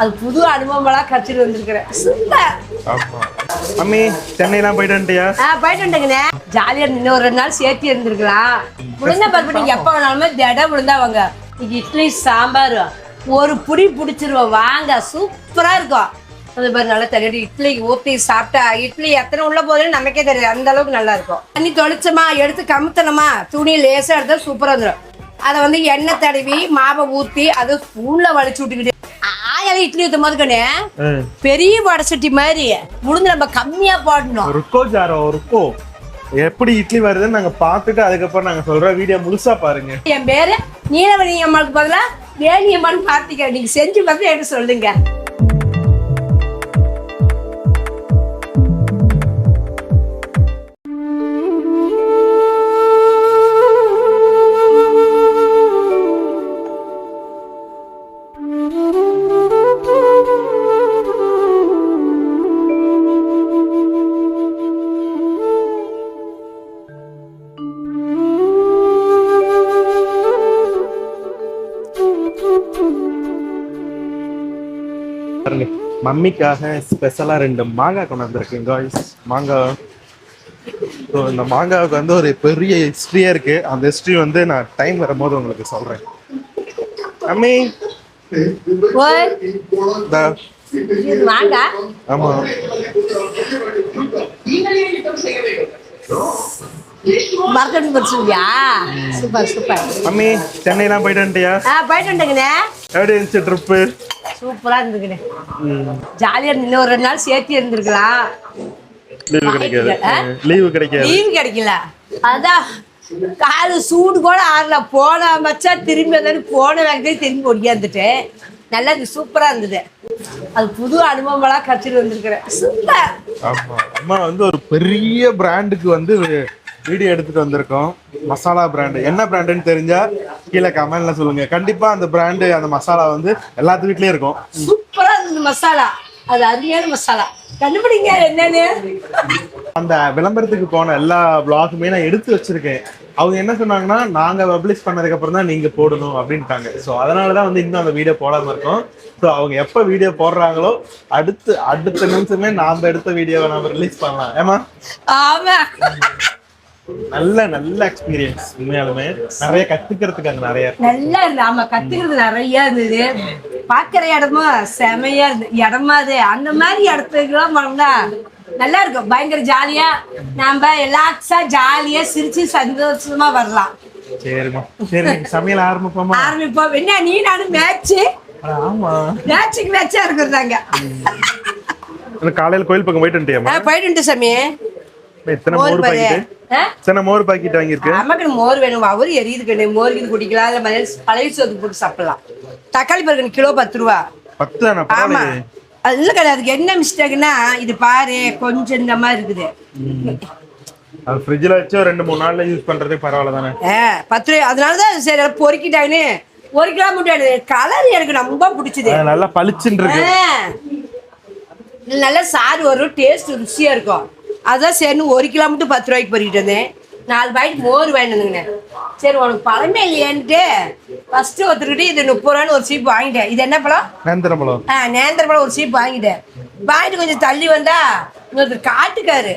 அது புது அனுபவமெல்லாம் கற்றுட்டு வந்திருக்கிறேன். சூப்பர் மம்மி சென்னைலாம் போயிட்டு வந்துட்டியா? ஆ போயிட்டு வந்துட்டேங்கண்ணே. ஜாலியாக இன்னும் ஒரு ரெண்டு நாள் சேர்த்து இருந்திருக்கலாம். முழுந்த பருப்பு நீங்கள் எப்போ வேணாலுமே திட விழுந்தா வாங்க. இன்னைக்கு இட்லி சாம்பார் ஒரு புடி பிடிச்சிருவோம். வாங்க சூப்பராக இருக்கும். அது மாதிரி நல்லா தெரியும் இட்லி ஊற்றி சாப்பிட்டா இட்லி எத்தனை உள்ள போதுன்னு நமக்கே தெரியாது. அந்த அளவுக்கு நல்லா இருக்கும். தண்ணி தொளிச்சோமா? எடுத்து கமுத்தனமா? துணி லேசாக எடுத்தா சூப்பராக வந்துடும் அதை வந்து எண்ணெய் தடவி மாவை ஊற்றி அதை ஸ்பூனில் வலிச்சு விட்டுக்கிட்டு ஆயால இட்லி ஊற்றும் போது கண்ணே ம். பெரிய வடை சட்டி மாதிரி உளுந்து நம்ம கம்மியாக போடணும். ருக்கோ ஜாரோ ருக்கோ எப்படி இட்லி வருதுன்னு நாங்க பார்த்துட்டு அதுக்கப்புறம் நாங்க சொல்ற வீடியோ முழுசா பாருங்க. என் பேரு நீலவணி அம்மாளுக்கு பதிலா வேணி அம்மான்னு பார்த்திக்க நீங்க செஞ்சு பார்த்து எனக்கு சொல்லுங்க. பாருங்க. மம்மிக்காக ஸ்பெஷலா ரெண்டு மாங்காய் கொண்டு வந்திருக்கேன் காய்ஸ் மாங்காய். ஸோ இந்த மாங்காவுக்கு வந்து ஒரு பெரிய ஹிஸ்ட்ரியே இருக்கு. அந்த ஹிஸ்ட்ரி வந்து நான் டைம் வரும்போது உங்களுக்கு சொல்றேன். மம்மி. ஆமா. மரத்தடி படிச்சுருவியா சூப்பர் சூப்பர். மம்மி சென்னைலாம் போயிட்டு வந்துட்டியா? ஆ போயிட்டு வந்துட்டேங்கண்ணே. எப்படி இருந்துச்சு ட்ரிப்பு சூப்பரா இருந்துக்குண்ணே ஜாலியா இன்னும் ஒரு ரெண்டு நாள் சேர்த்து இருந்திருக்கலாம். லீவு கிடைக்காது? லீவு கிடைக்காது. லீவு கிடைக்கல. அதான் காலு சூடு கூட ஆறல. போன மச்சா திரும்பி வந்தாலும் போன வேகத்தையே திரும்பி ஒடியாந்துட்டேன் நல்லா இது சூப்பரா இருந்தது. அது புது அனுபவமெல்லாம் கற்றுட்டு வந்திருக்கிறேன். சூப்பர். ஆமா அம்மா வந்து ஒரு பெரிய பிராண்டுக்கு வந்து வீடியோ எடுத்துட்டு வந்திருக்கோம். மசாலா பிராண்டு என்ன பிராண்டுன்னு தெரிஞ்சா கீழே கமெண்ட்ல சொல்லுங்க. கண்டிப்பா அந்த பிராண்டு அந்த மசாலா வந்து எல்லாத்து வீட்லயும் இருக்கும். சூப்பரா இருந்தது மசாலா. அது அருமையான மசாலா. கண்டுபிடிங்க என்னன்னு. அந்த விளம்பரத்துக்கு போன எல்லா பிளாக்குமே நான் எடுத்து வச்சிருக்கேன். அவங்க என்ன சொன்னாங்கன்னா நாங்க பப்ளிஷ் பண்ணதுக்கு அப்புறம் தான் நீங்க போடணும் அப்படின்ட்டாங்க. ஸோ அதனாலதான் வந்து இன்னும் அந்த வீடியோ போடாம இருக்கோம். ஸோ அவங்க எப்ப வீடியோ போடுறாங்களோ அடுத்து அடுத்த நிமிஷமே நாம எடுத்த வீடியோவை நாம ரிலீஸ் பண்ணலாம். ஏமா ஆமா. நல்ல நல்ல எக்ஸ்பீரியன்ஸ் உண்மையாலுமே. நிறைய கத்துக்கிறதுக்கு அங்க நிறைய. நல்லா இருந்தது ஆமா கத்துக்கிறது நிறைய இருந்தது. பாக்குற இடமும் செமையா இருந்தது இடமா அது. அந்த மாதிரி இடத்துக்குலாம் போனோம்னா நல்லா இருக்கும். பயங்கர ஜாலியா நாம எல்லாக்ஸா ஜாலியா சிரிச்சு சந்தோஷமா வரலாம். சரிம்மா. சரி சமையல் ஆரம்பிப்போமா? ஆரம்பிப்போம். என்ன நீ நானும் மேட்ச்சு அட, ஆமா. மேட்சுக்கு மேட்சா இருக்கிறதாங்க காலையில கோயில் பக்கம் போயிட்டு போயிட்டு சாமி. எத்தனை மோர் பாக்கெட் ஆ? எத்தனை மோர் பாக்கெட் வாங்கியிருக்கு? நமக்கு மோர் வேணும் அவரு எரியுது கண்ணு. மோர் இது குடிக்கலாம் இல்ல மதியம் பழைய சோத்துக்கு போட்டு சாப்பிடலாம். தக்காளி பருக்கணும் கிலோ பத்து ரூபா. பத்து தானே ஆமா. இல்ல கிடையாது. என்ன மிஸ்டேக்னா இது பாரு கொஞ்சம் இந்த மாதிரி இருக்குது. அது ஃப்ரிட்ஜில் வச்சு ரெண்டு மூணு நாள்ல யூஸ் பண்றதே பரவாயில்ல தானே பத்து ரூபாய் அதனாலதான் சரி பொறுக்கிட்டாங்கன்னு ஒரு கிலோ முட்டை கலர் எனக்கு ரொம்ப பிடிச்சது. நல்லா பளிச்சுன்னு இருக்கு. நல்ல சாறு வரும் டேஸ்ட் ருசியா இருக்கும். அதான் சரி ஒரு கிலோ மட்டும் பத்து ரூபாய்க்கு பொறிக்கிட்டு வந்தேன் நாலு பாக்கெட் மோர் வந்துங்கண்ணே. சரி உனக்கு பழமே இல்லையான்ட்டு ஃபர்ஸ்ட் ஒருத்தருக்கிட்ட இது முப்பது ரூபான்னு ஒரு சீப் வாங்கிட்டேன். இது என்ன பழம்? நேந்திரம் பழம். ஆ நேந்திர பழம் ஒரு சீப் வாங்கிட்டேன். வாங்கிட்டு கொஞ்சம் தள்ளி வந்தா இன்னொருத்தர் காட்டுக்காரு.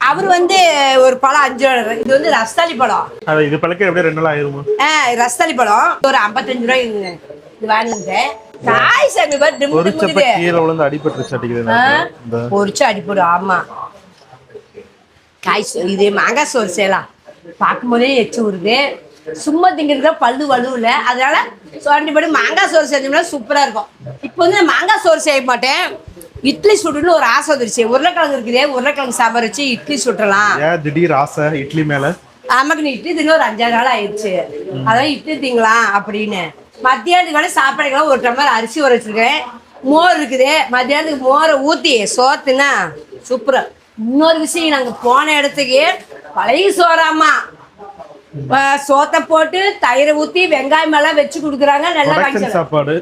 அவர் வந்து ஒரு பழம் அஞ்சு இது வந்து ரஸ்தாளி பழம். இது பழக்க எப்படியும் ரெண்டு நாள் ஆயிருமா? ஆ ரஸ்தாளி பழம். ஒரு ஐம்பத்தஞ்சு ரூபாய் இது வாங்கிட்டேன் காய் சாமி பாரு அடிக்குது பொரிச்சு அடிப்படு ஆமா. காய் இது மாங்காய் சோறு செய்யலாம். பார்க்கும்போதே எச்சு வருது சும்மா திங்கிறதுல பல்லு வலுவில். அதனால சொரண்டிப்படி மாங்காய் சோறு செஞ்சோம்னா சூப்பரா இருக்கும். இப்போ வந்து நான் மாங்காய் சோறு செய்ய மாட்டேன். இட்லி சுடுன்னு ஒரு ஆசை வந்துருச்சு. உருளைக்கிழங்கு இருக்குதே உருளைக்கிழங்கு சாம்பார் வச்சு இட்லி சுட்டலாம் ஏன் திடீர் ஆசை இட்லி மேல? ஆமாக்கு நீ இட்லி தின்னு ஒரு அஞ்சாறு நாள் ஆயிடுச்சு. அதான் இட்லி திங்கலாம் அப்படின்னு. மத்தியானத்துக்கு வேணா சாப்பாடுக்கெல்லாம் ஒரு டம்ளர் அரிசி ஊற வச்சிருக்கேன். மோர் இருக்குது மத்தியானத்துக்கு மோரை ஊற்றி சோத்துனா சூப்பரா. இன்னொரு விஷயம் நாங்க போன இடத்துக்கு பழைய சோறாமா சோத்தை போட்டு தயிரை ஊத்தி வெங்காயம் எல்லாம் வச்சு கொடுக்குறாங்க நல்லா சாப்பாடு.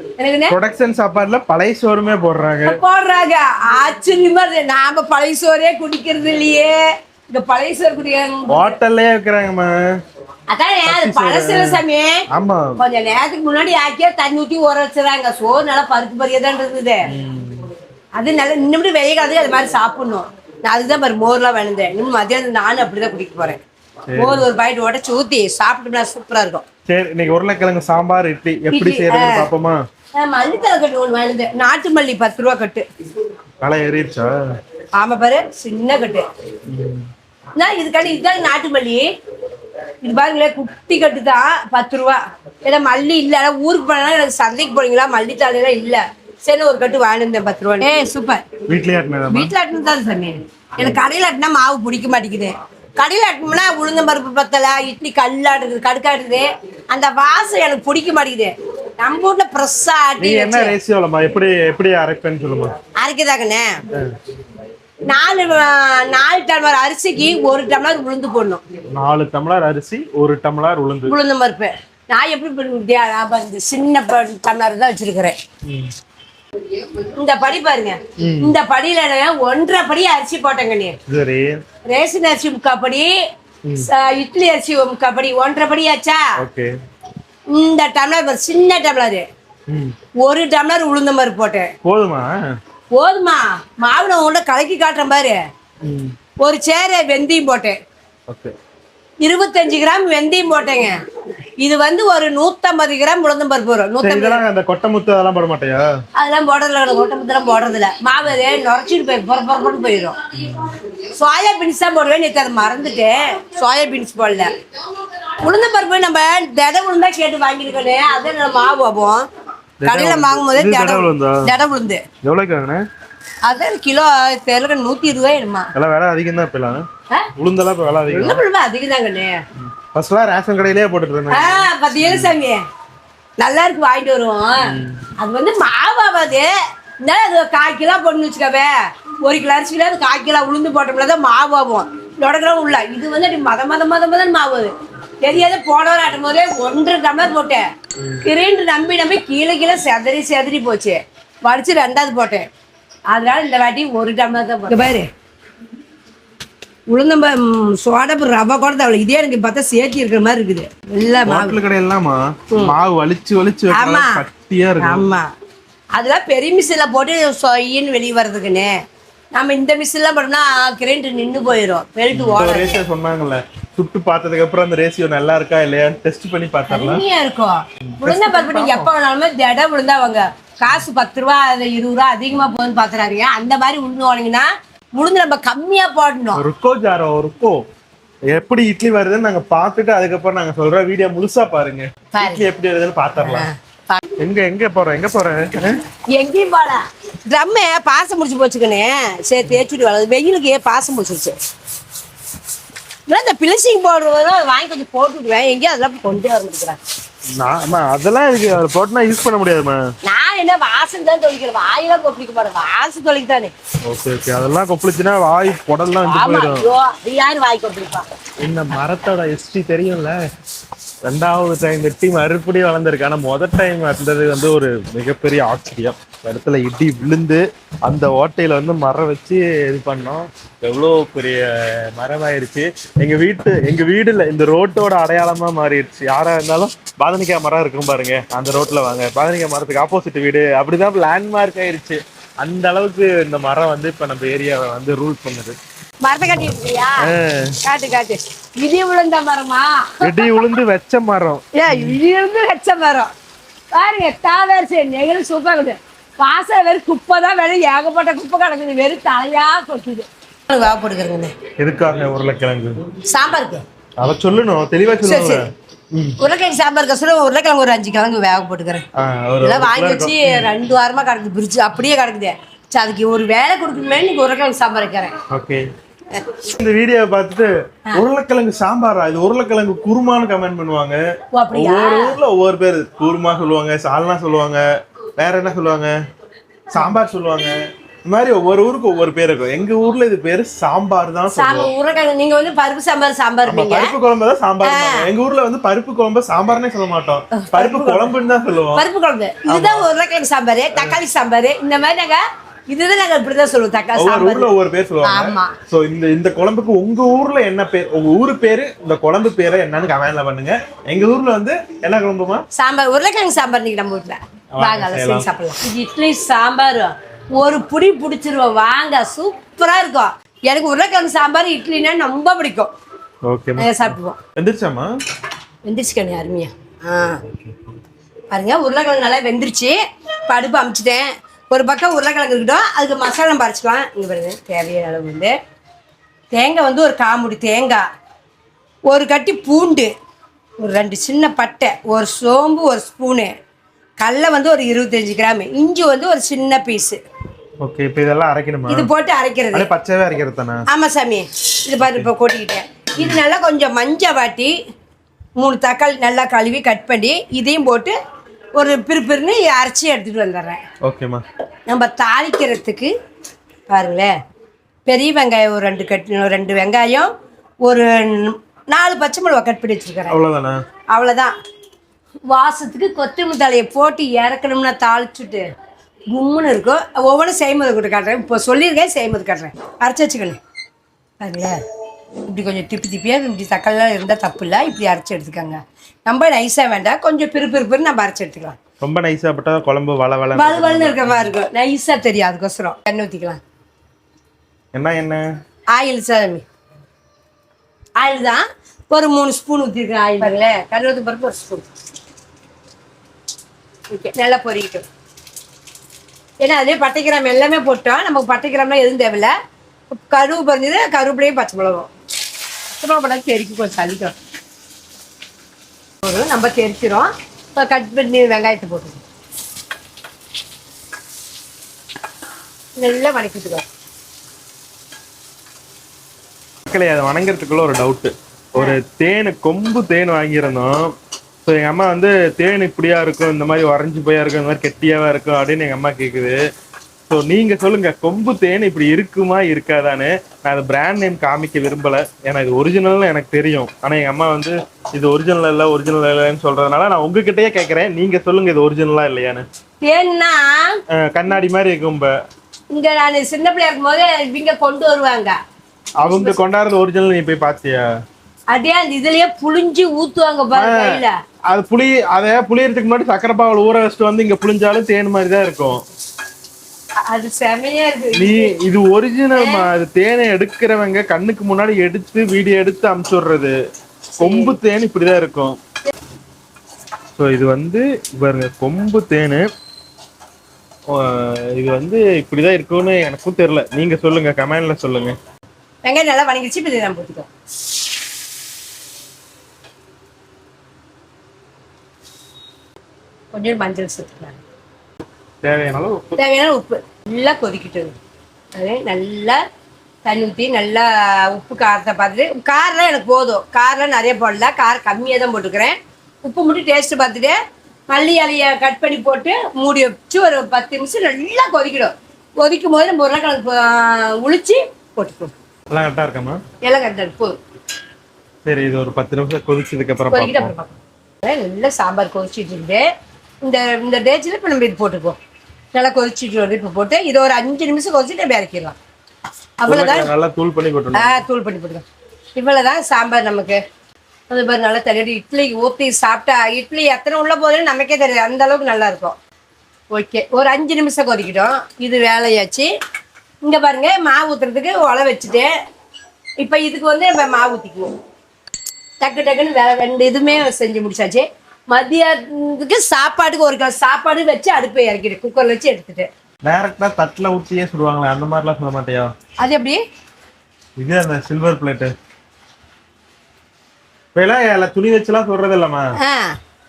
ப்ரொடக்ஷன் சாப்பாடுல பழைய சோறுமே போடுறாங்க. போடுறாங்க. ஆச்சரியமா. நாம பழைய சோறே குடிக்கிறது இல்லையே. இந்த பழைய சோறு குடிக்கிறாங்க. ஹோட்டல்லே வைக்கிறாங்கம்மா அதான் அது பழசுல சாமி. கொஞ்ச நேரத்துக்கு முன்னாடி ஆக்கியா தண்ணி ஊத்தி ஊற வச்சுறாங்க சோறு நல்லா பருப்பு பறியதான் இருக்குது. அது நல்லா இன்னும் காலத்துக்கு அது மாதிரி சாப்பிடணும். நான் அதுதான் பாரு மோர்லாம் வேணுந்தேன் இன்னும் மத்தியானம் நானும் அப்படிதான் குடிக்க போறேன். மோர் ஒரு பாக்கெட் உடச்சு ஊத்தி சாப்பிட்டோம்னா சூப்பரா இருக்கும். சரி இன்னைக்கு உருளைக்கிழங்கு சாம்பார் இட்லி. எப்படி செய்யறதுன்னு. பாப்போமா? மல்லித்தலை கட்டு ஒன்று வேணுது நாட்டு மல்லி பத்து ரூபா கட்டு. களை ஏறிடுச்சா? ஆமா பாரு சின்ன கட்டு. நான் இதுக்காண்டி இதுதான் நாட்டு மல்லி. இது பாருங்களேன் குட்டி கட்டு தான் பத்து ரூபா. ஏன்னா மல்லி இல்ல ஊருக்கு போனா எனக்கு சந்தைக்கு போனீங்களா மல்லி தாலையெல்லாம் இல்ல. சரி ஒரு கட்டு வாங்கிருந்தேன் பத்து ரூபா ஏ சூப்பர். வீட்லயே ஆட்டினதாமா வீட்டில் ஆட்டினது தான் சாமி. எனக்கு கடையில் ஆட்டினா மாவு பிடிக்க மாட்டேங்குது. கடையில் ஆட்டினோம்னா உளுந்தம் பருப்பு பத்தலை இட்லி கல்லாடுது கடுக்காடுது அந்த வாசம் எனக்கு பிடிக்க மாட்டேங்குது. நம்ம வீட்டில் ஃப்ரெஷ்ஷாக நீ ஆட்டி என்ன ரேசியோலமா எப்படி எப்படி அரைப்பேன்னு சொல்லுமா அரைக்குதாங்கண்ணே. நாலு நாலு டம்ளர் அரிசிக்கு ஒரு டம்ளர் உளுந்து போடணும். நாலு டம்ளர் அரிசி ஒரு டம்ளர் உளுந்து. உளுந்தம் பருப்பு. நான் எப்படி பண்ணுறது லாபம் இந்த சின்ன ப- டம்ளர் தான் வச்சிருக்கிறேன். இந்த படி பாருங்க. இந்த படியில ஒன்றரை படி அரிசி போட்டேங்க நீ ரேஷன் அரிசி முக்கால் படி இட்லி அரிசி முக்கால் படி ஒன்றரை படி ஆச்சா? இந்த டம்ளர் சின்ன டம்ளர். ஒரு டம்ளர் உளுந்தம் பருப்பு போட்டேன். போதுமா? போதுமா? மாவு நான் கலக்கி காட்டுறேன் பாரு. ஒரு சேர வெந்தயம் போட்டேன். இருபத்தஞ்சு கிராம் வெந்தயம் போட்டேங்க. இது வந்து ஒரு நூத்தம்பது கிராம் உளுந்தம் பருப்பு வரும். நூத்தம்பது அந்த கொட்டை முத்து அதெல்லாம் போட மாட்டியா? அதெல்லாம் போடுறதுல கிடையாது ஒட்டமத்தெல்லாம் போடுறதில்ல. மாவு அது நுரைச்சிட்டு போய் பொற பொறப்புன்னு போயிடும் சோயா பீன்ஸ் தான் போடுவேன் நேற்று அதை மறந்துட்டேன் சோயா பீன்ஸ் போடல. உளுந்த பருப்பு நம்ம திட உளுந்தா கேட்டு வாங்கியிருக்கோம் அதை மாவு வைப்போம் கடையில் வாங்கும் போதே திட உளுந்தா? திட உளுந்து. எவ்வளோக்கு அதான் கிலோ தெரியல நூற்றி இருபது என்னமா. எல்லாம் விலை அதிகம் தான் இப்பெல்லாம். ஆ? உளுந்தெல்லாம் இப்போ விலை அதிகம் உளுந்த அதிகம் தாங்கண்ணே ஃபர்ஸ்ட்லாம் ரேஷன் கடையிலேயே போட்டுட்டு இருந்தேன். ஆ பத்தியல சாமி நல்லா இருக்கு வாங்கிட்டு வருவோம். அது வந்து மாவாவது இந்த அது கால் கிலோ போடணும்னு வச்சுக்கவே. ஒரு கிலோ அரிசியில அது கால் கிலோ உளுந்து போட்டோம்ல தான் மாவாகும் தொடக்கிறோம் உள்ள. இது வந்து அப்படி மத மத மத மதன் மாவு தெரியாத போனவர் ஆட்டும் போதே ஒன்றரை டம்ளர் போட்டேன். கிரீண்டு நம்பி நம்பி கீழே கீழே செதறி செதறி போச்சு. வடிச்சு ரெண்டாவது போட்டேன். அதனால இந்த வாட்டி ஒரு டம்ளர் தான் போட்டேன். பாரு. உளுந்தம்ப சோடப்பு ரவை கூட தேவை இதே எனக்கு பார்த்தா சேர்த்தி இருக்கிற மாதிரி இருக்குது. எல்லாம் மாவு. கடையிலாமா மாவு வலிச்சு வலிச்சு ஆமா. கட்டியா இருக்கும் ஆமா. அதெல்லாம் பெரிய மிஷினில் போட்டு சொயின்னு வெளியே வர்றதுக்குன்னு. நம்ம இந்த மிஷின்லாம் போட்டோம்னா கிரைண்ட் நின்று போயிடும் பெல்ட் ஓட ரேஷியோ சொன்னாங்கல்ல சுட்டு பார்த்ததுக்கு அப்புறம் அந்த ரேஷியோ நல்லா இருக்கா இல்லையான்னு டெஸ்ட் பண்ணி தண்ணியா இருக்கும். உளுந்த பருப்பு நீங்க எப்போ வேணாலுமே திட உளுந்தா வாங்க. காசு பத்து ரூபா இருபது ரூபா அதிகமா போகுதுன்னு பாத்துறாருங்க அந்த மாதிரி உளுந்து வாங்கினா உளுந்து நம்ம கம்மியா போடணும். ருக்கோ ஜாரோ ருக்கோ. எப்படி இட்லி வருதுன்னு நாங்க பார்த்துட்டு அதுக்கப்புறம் நாங்க சொல்றோம் வீடியோ முழுசா பாருங்க. இட்லி எப்படி வருதுன்னு பாத்திரலாம். எங்க எங்க போறோம் எங்க போறேன் எங்கேயும் போல. ட்ரம்மு பாசம் முடிச்சு போச்சுக்கண்ணே சரி தேய்ச்சிட்டு வளருது வெயிலுக்கு ஏன் பாசம் முடிச்சிருச்சு? இல்லை இந்த பிளிச்சிங் பவுடர் வாங்கி கொஞ்சம் போட்டு விடுவேன் எங்கேயும் அதெல்லாம் கொண்டே வர முடிக்கிறேன் நான் அதெல்லாம் இருக்கு அதை போட்டுனா யூஸ் பண்ண முடியாதுமா நான் என்ன வாசம் தான் தொழிக்கிறேன் வாயெல்லாம் கொப்பளிக்க மாட்டேன். வாசம் தொழிக்கு தானே ஓகே ஓகே. அதெல்லாம் கொப்பளிச்சுன்னா வாய் குடல்லாம் வந்து போயிடும். யாரு வாய் கொப்பளிப்பா? இந்த மரத்தோட ஹிஸ்டரி தெரியும்ல? ரெண்டாவது டைம் வெட்டி மறுபடியும் வளர்ந்துருக்கு. ஆனால் முதல் டைம் வந்தது வந்து ஒரு மிகப்பெரிய ஆச்சரியம். இடத்துல இடி விழுந்து அந்த ஓட்டையில வந்து மரம் வச்சு இது பண்ணோம். எவ்வளோ பெரிய மரமாயிருச்சு. எங்க வீட்டு எங்க வீடில் இந்த ரோட்டோட அடையாளமா மாறிடுச்சு. யாரா இருந்தாலும் பாதனிக்காய் மரம் இருக்கும் பாருங்க. அந்த ரோட்ல வாங்க. பாதனிக்காய் மரத்துக்கு ஆப்போசிட் வீடு. அப்படிதான் லேண்ட்மார்க் ஆயிருச்சு. அந்த அளவுக்கு இந்த மரம் வந்து இப்ப நம்ம ஏரியாவை வந்து ரூல் பண்ணுது. மரத்தை கட்டி இருக்கியா காட்டு காட்டு. இடி விழுந்த மரமா? இடி விழுந்து வச்ச மரம். ஏ இடி விழுந்து வச்ச மரம். பாருங்க தாவேர் சரி நெகிழ் சூப்பராக இருக்குது. வாசல் வெறும் குப்பை தான் வெறும் ஏகப்பட்ட குப்பை கிடக்குது. வெறும் தலையா கொட்டுது. வேக போட்டுக்கிறேங்க எதுக்காக உருளைக்கிழங்கு? சாம்பாருக்கு. அதை சொல்லணும். உருளைக்கிழங்கு சாம்பாருக்கு சொல்ல. உருளைக்கிழங்கு ஒரு அஞ்சு கிழங்கு வேக போட்டுக்கிறேன். இதெல்லாம் வாங்கி வச்சு ரெண்டு வாரமா கிடக்குது. பிரிச்சு அப்படியே கிடக்குது. சரி அதுக்கு ஒரு வேலை கொடுக்கணுமே இன்னைக்கு உருளைக்கிழங்கு சாம்பார் வைக்கிறேன். ஓகே. இந்த வீடியோவை பார்த்துட்டு உருளைக்கிழங்கு சாம்பாரா? இது உருளைக்கிழங்கு குருமான்னு கமெண்ட் பண்ணுவாங்க. ஒவ்வொரு ஊர்ல ஒவ்வொரு பேர். குருமா சொல்லுவாங்க சால்னா சொல்லுவாங்க வேற என்ன சொல்லுவாங்க? சாம்பார் சொல்லுவாங்க. இந்த மாதிரி ஒவ்வொரு ஊருக்கு ஒவ்வொரு பேர் இருக்கும். எங்க ஊர்ல இது பேரு சாம்பார் தான் உருளைக்கிழங்கு நீங்க வந்து பருப்பு சாம்பார் சாம்பார் பருப்பு குழம்பு தான் சாம்பார் எங்க ஊர்ல வந்து பருப்பு குழம்பு சாம்பார்னே சொல்ல மாட்டோம். பருப்பு குழம்புன்னு தான் சொல்லுவோம். பருப்பு குழம்பு. இதுதான் உருளைக்கிழங்கு சாம்பார் தக்காளி சாம்பார். இந்த மாதிரி நாங்க இதுதான் நாங்க இப்படிதான் சொல்லுவோம். தக்காளி சாம்பார் ஊர்ல ஒவ்வொரு பேர் சொல்லுவாங்க. ஆமா. சோ இந்த இந்த குழம்புக்கு உங்க ஊர்ல என்ன பேர் உங்க ஊரு பேரு இந்த குழம்பு பேரை என்னன்னு கமெண்ட்ல பண்ணுங்க. எங்க ஊர்ல வந்து என்ன குழம்புமா? சாம்பார் உருளைக்கிழங்கு சாம்பார் இன்னைக்கு நம்ம வீட்டுல வாங்க அதை. செஞ்சு சாப்பிடலாம். இது இட்லி சாம்பார். ஒரு புடி பிடிச்சிருவோம். வாங்க சூப்பரா இருக்கும். எனக்கு உருளைக்கிழங்கு சாம்பார் இட்லினா ரொம்ப பிடிக்கும். நாங்க சாப்பிடுவோம். எந்திரிச்சாமா வெந்துருச்சுக்கண்ணே அருமையா. ஆ. பாருங்க உருளைக்கிழங்கு நல்லா வெந்துருச்சு. படுப்பு அமுச்சிட்டேன். ஒரு பக்கம் உருளைக்கிழங்கு இருக்கட்டும் அதுக்கு மசாலா பறிச்சுக்கலாம் இங்கே பாருங்க தேவையான அளவு வந்து. தேங்காய் வந்து ஒரு காமுடி தேங்காய். ஒரு கட்டி பூண்டு ஒரு ரெண்டு சின்ன பட்டை ஒரு சோம்பு ஒரு ஸ்பூனு கடலை வந்து ஒரு இருபத்தஞ்சி கிராம் இஞ்சி வந்து ஒரு சின்ன பீஸு ஓகே இப்போ இதெல்லாம் அரைக்கணுமா? இது போட்டு அரைக்கிறது. பச்சையாவே அரைக்கிறது தானே? ஆமாம் சாமி. இது பாரு இப்போ கொட்டிக்கிட்டேன். இது நல்லா கொஞ்சம் மஞ்சள் வாட்டி மூணு தக்காளி நல்லா கழுவி கட் பண்ணி இதையும் போட்டு ஒரு பிறுபிறுன்னு அரைச்சி எடுத்துகிட்டு வந்துடுறேன். ஓகேம்மா நம்ம தாளிக்கிறதுக்கு பாருங்களேன் பெரிய வெங்காயம் ஒரு ரெண்டு கட் ரெண்டு வெங்காயம் ஒரு நாலு பச்சை மிளகா கட் பண்ணி வச்சுருக்கிறேன். அவ்வளவுதானே? அவ்வளோதான் வாசத்துக்கு கொத்தமல்லி தலையை போட்டு இறக்கணும்னா தாளிச்சுட்டு கும்முன்னு இருக்கும். ஒவ்வொன்றும் செய்முறை கூட காட்டுறேன். இப்போ சொல்லியிருக்கேன் செய்முறை காட்டுறேன். அரைச்சி வச்சுக்கணும். பாருங்களேன் இப்படி கொஞ்சம் திப்பி திப்பியாக இப்படி தக்காளிலாம் இருந்தால் தப்பு இல்லை. இப்படி அரைச்சி எடுத்துக்கோங்க. ரொம்ப நைஸாக வேண்டாம் கொஞ்சம் பிறு பிறு பிறு நம்ம அரைச்சி எடுத்துக்கலாம். ரொம்ப நைஸா பட்டா குழம்பு வள வள வலு வலுன்னு இருக்கிற மாதிரி இருக்கும். நைஸாக தெரியும். அதுக்கோசரம் எண்ணெய் ஊற்றிக்கலாம் என்ன என்ன? ஆயில் சாமி. ஆயில் தான். ஒரு மூணு ஸ்பூன் ஊற்றிருக்கேன் ஆயில் பாருங்களேன் கருவேத்து பருப்பு ஒரு ஸ்பூன் ஓகே நல்லா பொரிக்கட்டும். ஏன்னா அதே பட்டை கிராம் எல்லாமே போட்டோம். நமக்கு பட்டை கிராம்லாம் எதுவும் தேவையில்ல. கருவு பறிஞ்சது கருவேப்பிலையும் பச்சை மிளகும் மிளகா போட்டால் தெரிக்கும் கொஞ்சம் சளிக்கும். ஒரு நம்ம தெரிக்கிறோம் இப்போ கட் பண்ணி வெங்காயத்தை போட்டுக்கணும் நல்லா வணக்கிட்டுக்கோ மக்களே அதை வணங்குறதுக்குள்ள ஒரு டவுட்டு ஒரு தேன் கொம்பு தேன் வாங்கியிருந்தோம். ஸோ எங்க அம்மா வந்து தேன் இப்படியா இருக்கும்? இந்த மாதிரி உறைஞ்சி போயா இருக்கும்? இந்த மாதிரி கெட்டியாவா இருக்கும்? அப்படின்னு எங்க அம்மா கேக்குது. ஸோ நீங்க சொல்லுங்க கொம்பு தேன் இப்படி இருக்குமா இருக்காதான்னு. நான் அது பிராண்ட் நேம் காமிக்க விரும்பல. ஏன்னா இது ஒரிஜினல்னு எனக்கு தெரியும். ஆனா எங்க அம்மா வந்து இது ஒரிஜினல் இல்ல ஒரிஜினல் இல்லைன்னு சொல்றதுனால நான் உங்ககிட்டயே கேட்கறேன் நீங்க சொல்லுங்க இது ஒரிஜினலா இல்லையான்னு. ஏன்னா கண்ணாடி மாதிரி இருக்கும் இப்ப இங்க நான் சின்ன பிள்ளையா இருக்கும்போது இவங்க கொண்டு வருவாங்க. அவங்க கொண்டாடுறது ஒரிஜினல் நீ போய் பாத்தியா? அதே அந்த இதுலயே புளிஞ்சு ஊத்துவாங்க பாரு கையில. அது புளி அதை புளியறதுக்கு முன்னாடி சக்கரை பாவல் ஊற வச்சுட்டு வந்து இங்க புளிஞ்சாலும் தேன் மாதிரி தான் இருக்கும். அது செமையா இருக்கு. நீ இது ஒரிஜினல் அது தேனை எடுக்கிறவங்க கண்ணுக்கு முன்னாடி எடுத்து வீடியோ எடுத்து அமுச்சு விடுறது கொம்பு தேன் இப்படிதான் இருக்கும். ஸோ இது வந்து பாருங்க கொம்பு தேன். இது வந்து இப்படிதான் இருக்கும்னு எனக்கும் தெரியல. நீங்க சொல்லுங்க கமெண்ட்ல சொல்லுங்க. வெங்காயம் நல்லா வணங்கிடுச்சு இப்போ நம்ம போட்டுக்கோ கொஞ்சம் மஞ்சள் சேர்த்துக்கலாம் தேவையான உப்பு. தேவையான உப்பு. நல்லா கொதிக்கிட்டு அது நல்லா தண்ணி ஊற்றி நல்லா உப்பு காரத்தை பார்த்துட்டு காரெலாம் எனக்கு போதும். காரெலாம் நிறைய போடல. காரம் கம்மியாக தான் போட்டுக்கிறேன். உப்பு மட்டும் டேஸ்ட்டு பார்த்துட்டு மல்லி இலையை கட் பண்ணி போட்டு மூடி வச்சு ஒரு பத்து நிமிஷம் நல்லா கொதிக்கிடும் கொதிக்கும் போது நம்ம உருளைக்கிழங்கு உளிச்சு போட்டுக்கணும். எல்லாம் கரெக்டா இருக்காமா எல்லாம் கரெக்டாக போதும். சரி இது ஒரு பத்து நிமிஷம் கொதிச்சதுக்கு அப்புறம் நல்லா சாம்பார் கொதிச்சிட்டு இருந்து இந்த இந்த டேஜில் இப்போ நம்ம இது போட்டுக்குவோம். நல்லா கொதிச்சிட்டு வந்து இப்போ போட்டு இது ஒரு அஞ்சு நிமிஷம் கொதிச்சுட்டு நம்ம இறக்கிடலாம் அவ்வளோதான் நல்லா தூள் பண்ணி போட்டுருணும் ஆ தூள் பண்ணி போட்டுக்கலாம். இவ்வளோதான் சாம்பார் நமக்கு. அது பாரு நல்லா தெரியும் இட்லி ஊற்றி சாப்பிட்டா இட்லி எத்தனை உள்ள போகுதுன்னு நமக்கே தெரியாது. அந்த அளவுக்கு நல்லா இருக்கும். ஓகே ஒரு அஞ்சு நிமிஷம் கொதிக்கிட்டோம். இது வேலையாச்சு. இங்கே பாருங்க மாவு ஊற்றுறதுக்கு உலை வச்சுட்டேன் இப்போ இதுக்கு வந்து நம்ம மாவு ஊற்றிக்குவோம் டக்கு டக்குன்னு வேலை ரெண்டு இதுவுமே செஞ்சு முடிச்சாச்சு. மதியானத்துக்கு சாப்பாட்டுக்கு ஒரு சாப்பாடு வச்சு அடுப்பை இறக்கிட்டு குக்கரில் வச்சு எடுத்துட்டேன் டைரக்டா தட்டுல ஊத்தியே சுடுவாங்களே அந்த மாதிரிலாம் சொல்ல மாட்டியா? அது எப்படி? இது அந்த சில்வர் பிளேட்டு இப்பெல்லாம் துணி வச்சுலாம் சொல்றது இல்லம்மா.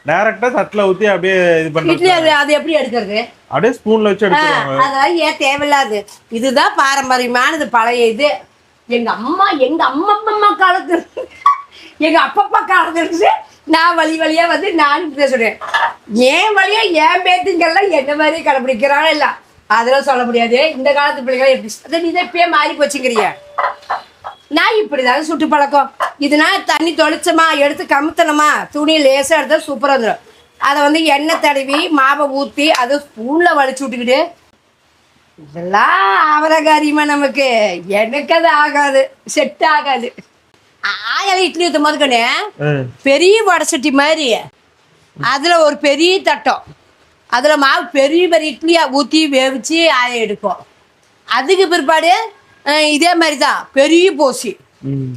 டைரக்டா தட்டுல ஊத்தி அப்படியே இது இட்லி அது எப்படி எடுக்கிறது? அப்படியே ஸ்பூன்ல வச்சு எடுத்துருவாங்க. அதெல்லாம் ஏன் தேவையில்லாது. இதுதான் பாரம்பரியமானது பழைய இது. எங்க அம்மா எங்க அம்மா அம்மா காலத்துல எங்க அப்பப்பா காலத்துல இருந்து நான் வழி வழியா வந்து நானும் இப்படி சொல்றேன். ஏன் வழியா ஏன் பேத்துங்கெல்லாம் என்ன மாதிரி கடைப்பிடிக்கிறாங்க இல்ல. அதெல்லாம் சொல்ல முடியாது. இந்த காலத்து பிள்ளைகளை எப்படி அதை நீ தான் இப்பயே மாறி போச்சுங்கிறிய. நான் இப்படிதான் சுட்டு பழக்கம். இதுனா தண்ணி தொளிச்சமா எடுத்து கமுத்தனமா துணி லேசாக எடுத்தா சூப்பராக வந்துடும் அதை வந்து எண்ணெய் தடவி மாவை ஊற்றி அதை ஸ்பூனில் வலிச்சு விட்டுக்கிட்டு இதெல்லாம் அவரகாரியமா நமக்கு. எனக்கு அது ஆகாது. செட் ஆகாது. ஆயால இட்லி ஊற்றும் போது கண்ணே ம். பெரிய வடை சட்டி மாதிரி. அதில் ஒரு பெரிய தட்டம். அதில் மாவு பெரிய பெரிய இட்லியாக ஊற்றி வேவிச்சு ஆய எடுப்போம். அதுக்கு பிற்பாடு இதே மாதிரி தான் பெரிய போசி.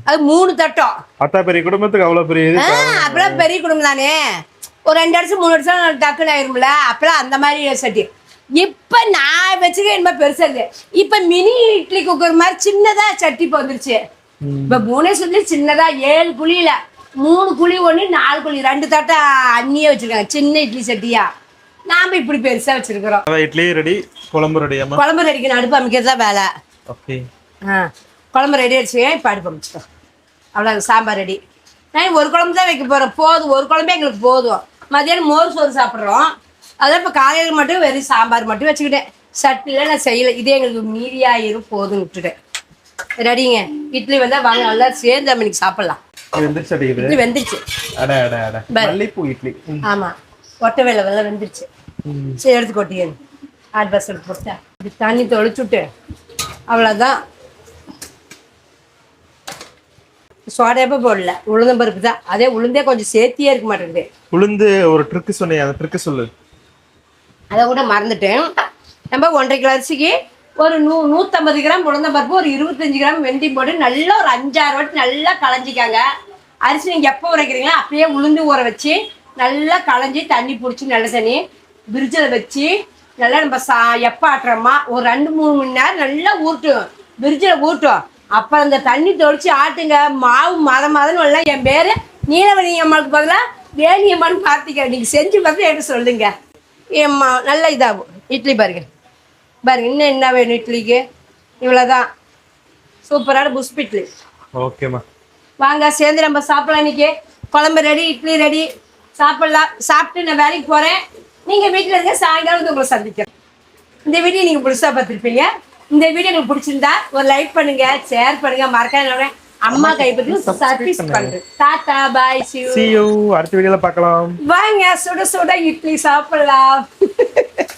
அது மூணு தட்டம். அத்தா பெரிய குடும்பத்துக்கு அவ்வளவு பெரிய அப்பெல்லாம் பெரிய குடும்பம் தானே. ஒரு ரெண்டு வருஷம் மூணு வருஷம் டக்குன்னு ஆயிரும்ல அப்பெல்லாம் அந்த மாதிரி சட்டி. இப்போ நான் வச்சுக்க என்ன பெருசா இருக்கு இப்போ மினி இட்லி குக்கர் மாதிரி சின்னதா சட்டி இப்போ வந்துருச்சு இப்போ சொல்லி சின்னதா ஏழு குழியில மூணு குழி ஒன்று நாலு குழி. ரெண்டு தட்டை அண்ணியே வச்சிருக்காங்க. சின்ன இட்லி சட்டியா. நாம இப்படி பெருசா வச்சிருக்கிறோம். இட்லி ரெடி குழம்பு ரெடி குழம்பு ரெடிக்கணும் அடுப்பு அமைக்கிறது வேலை. குழம்பு ரெடி ஆயிடுச்சு. இப்போ அடுப்பு அமைச்சிட்டோம்? அவ்வளோ சாம்பார் ரெடி நான் ஒரு குழம்பு தான் வைக்க போகிறோம் போதும் ஒரு குழம்பே எங்களுக்கு போதும். மதியானம் மோர் சோறு சாப்பிட்றோம். அதான் இப்போ காலையில் மட்டும் வெறும் சாம்பார் மட்டும் வச்சுக்கிட்டேன். சட்னியில் நான் செய்யலை. இதே எங்களுக்கு மீதியாயிரும் போதும்னு விட்டுட்டேன். ரெடிங்க. இட்லி வந்தால் வாங்க நல்லா சேர்ந்து நம்ம இன்னைக்கு சாப்பிட்லாம். அடிக்குது இட்லி வெந்துருச்சு. அட அட அட. மல்லிப்பூ இட்லி. ம். ஆமாம் ஒட்டை வேலை வெள்ளம் வெந்துருச்சு. சரி எடுத்து கொட்டியது ஆட் பஸ் எடுத்து போட்டா இப்படி தண்ணி தொளிச்சுட்டு அவ்வளோதான் சோடையப்போ போடல? உளுந்தம்பருப்பு தான். அதே உளுந்தே கொஞ்சம் சேர்த்தியே இருக்க மாட்டேங்குது. உளுந்து ஒரு ட்ரிக்கு சொன்னீங்க அந்த ட்ரிக்கு சொல்லு. அதை கூட மறந்துட்டேன். நம்ம ஒன்றரை கிலோ அரிசிக்கு ஒரு நூ நூற்றம்பது கிராம் உளுந்தம்பருப்பு ஒரு இருபத்தஞ்சி கிராம் வெந்தி போட்டு நல்லா ஒரு அஞ்சாறு வாட்டி நல்லா களைஞ்சிக்காங்க. அரிசி நீங்கள் எப்போ உரைக்கிறீங்களோ அப்படியே உளுந்து ஊற வச்சு நல்லா களைஞ்சி தண்ணி பிடிச்சி நல்ல தண்ணி பிரிட்ஜில் வச்சு நல்லா நம்ம சா எப்போ ஆட்டுறோமா ஒரு ரெண்டு மூணு மணி நேரம் நல்லா ஊட்டும் பிரிட்ஜில் ஊட்டும் அப்போ அந்த தண்ணி தொளிச்சு ஆட்டுங்க. மாவு மத மதன்னு எல்லாம் என் பேர் நீலவணி அம்மாவுக்கு பதிலாக வேணி அம்மான்னு பார்த்துக்க நீங்கள் செஞ்சு பார்த்து என்கிட்ட சொல்லுங்க. ஏம்மா நல்ல இதாகும். இட்லி பாருங்கள் பாருங்க இன்னும் என்ன வேணும் இட்லிக்கு? இவ்வளோதான் சூப்பரான புஷ்பு இட்லி. ஓகேம்மா வாங்க சேர்ந்து நம்ம சாப்பிடலாம் இன்னைக்கு. குழம்பு ரெடி இட்லி ரெடி. சாப்பிடலாம் சாப்பிட்டு நான் வேலைக்கு போகிறேன் நீங்கள் வீட்டில் இருங்க சாயங்காலம் வந்து உங்களை சந்திக்கிறேன். இந்த வீடியோ நீங்கள் புதுசாக பார்த்துருப்பீங்க. இந்த வீடியோ உங்களுக்கு பிடிச்சிருந்தா ஒரு லைக் பண்ணுங்க ஷேர் பண்ணுங்க மறக்காம அம்மா கைப்பற்றி சர்வீஸ் பண்ணுறேன் டாட்டா பாய் see you. அடுத்த வீடியோல பார்க்கலாம். வாங்க சுட சுட இட்லி சாப்பிடலாம்.